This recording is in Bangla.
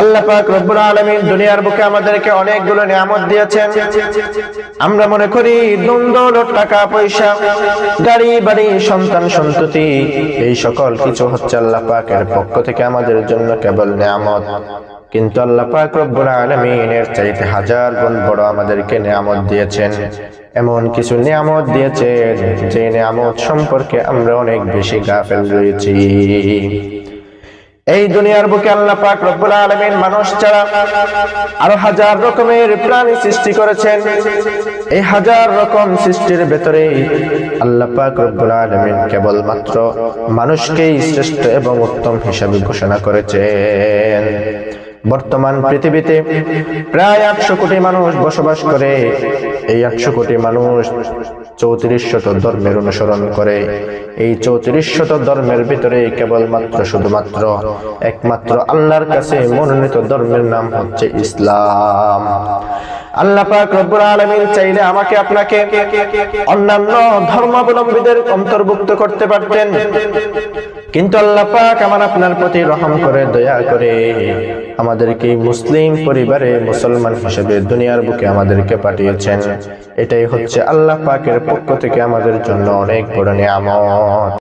আল্লাহ পাক রব্বুল দুনিয়ার বুকে আমাদেরকে অনেকগুলো নিয়ামত দিয়েছেন। আমরা মনে করি টাকা পয়সা, গাড়ি, বাড়ি, সন্তান, সন্ততি, এই সকল কিছু হচ্ছে আল্লাহ পাকের পক্ষ থেকে আমাদের জন্য কেবল নিয়ামত। কিন্তু আল্লাহ পাক রব্বুল এর চাইতে হাজার গুণ বড় আমাদেরকে নিয়ামত দিয়েছেন। এমন কিছু নিয়ামত দিয়েছেন, যে নিয়ামত সম্পর্কে আমরা অনেক বেশি গাফেল রয়েছি। এই দুনিয়ার বুকে আল্লাহ পাক রব্বুল আলামিন মানুষ ছাড়া আরও হাজার রকমের প্রাণী সৃষ্টি করেছেন। এই হাজার রকম সৃষ্টির ভেতরে আল্লাহ পাক রব্বুল আলামিন কেবল মাত্র মানুষকেই শ্রেষ্ঠ এবং উত্তম হিসাবে ঘোষণা করেছেন। বর্তমান পৃথিবীতে প্রায় আটশো কোটি মানুষ বসবাস করে। এই একশো কোটি মানুষ চৌত্রিশ শত ধর্মের অনুসরণ করে। এই চৌত্রিশ শত ধর্মের ভিতরে কেবলমাত্র শুধুমাত্র একমাত্র আল্লাহর কাছে মনোনীত ধর্মের নাম হচ্ছে ইসলাম। আল্লাহ পাক রব্বুল আলামিন চাইলে আমাকে আপনাকে অন্যান্য ধর্মাবলম্বীদের অন্তর্ভুক্ত করতে পারতেন। কিন্তু আল্লাহ পাক আমার আপনার প্রতি রহম করে, দয়া করে আমাদেরকে মুসলিম পরিবারে মুসলমান হিসেবে দুনিয়ার বুকে আমাদেরকে পাঠিয়েছেন। এটাই হচ্ছে আল্লাহ পাকের পক্ষ থেকে আমাদের জন্য অনেক বড় নিয়ামত।